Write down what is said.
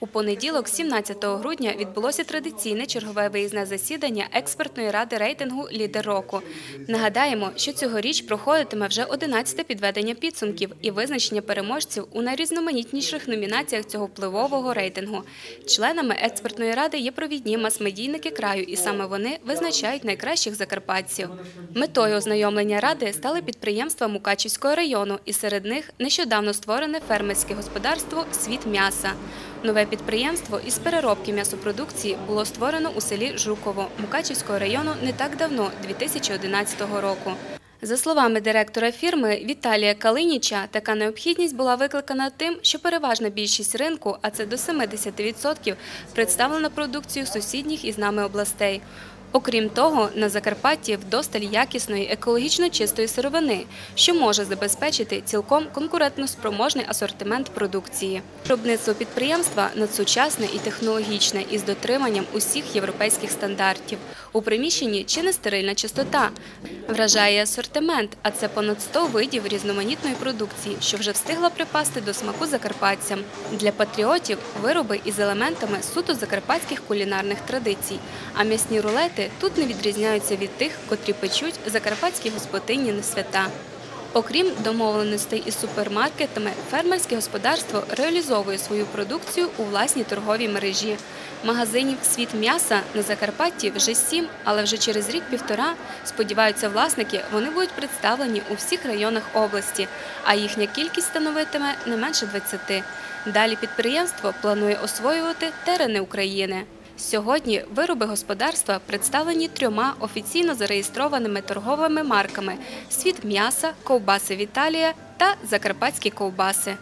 У понеділок, 17 грудня, відбулося традиційне чергове виїзне засідання експертної ради рейтингу Лідер року. Нагадаємо, що цьогоріч проходитиме вже 11-те підведення підсумків і визначення переможців у найрізноманітніших номінаціях цього впливового рейтингу. Членами експертної ради є провідні мас-медійники краю, і саме вони визначають найкращих закарпатців. Метою ознайомлення ради стали підприємства Мукачівського району, і серед них нещодавно створене фермерське господарство Світ м'яса. Нове підприємство із переробки м'ясопродукції було створено у селі Жуково Мукачівського району не так давно, 2011 року. За словами директора фірми Віталія Калиніча, така необхідність була викликана тим, що переважна більшість ринку, а це до 70%, представлена продукцією сусідніх із нами областей. Окрім того, на Закарпатті вдосталь якісної екологічно чистої сировини, що може забезпечити цілком конкурентноспроможний асортимент продукції. Виробництво підприємства надсучасне і технологічне із дотриманням усіх європейських стандартів. У приміщенні чи не стерильна чистота. Вражає асортимент, а це понад 100 видів різноманітної продукції, що вже встигла припасти до смаку закарпатцям. Для патріотів вироби із елементами суто закарпатських кулінарних традицій, а м'ясні рулети тут не відрізняються від тих, котрі печуть закарпатські господині на свята. Окрім домовленостей із супермаркетами, фермерське господарство реалізовує свою продукцію у власній торговій мережі. Магазинів світ м'яса на Закарпатті вже сім, але вже через рік-півтора, сподіваються власники, вони будуть представлені у всіх районах області, а їхня кількість становитиме не менше 20. Далі підприємство планує освоювати терени України. Сьогодні вироби господарства представлені трьома офіційно зареєстрованими торговими марками: світ м'яса, ковбаси Віталія та закарпатські ковбаси.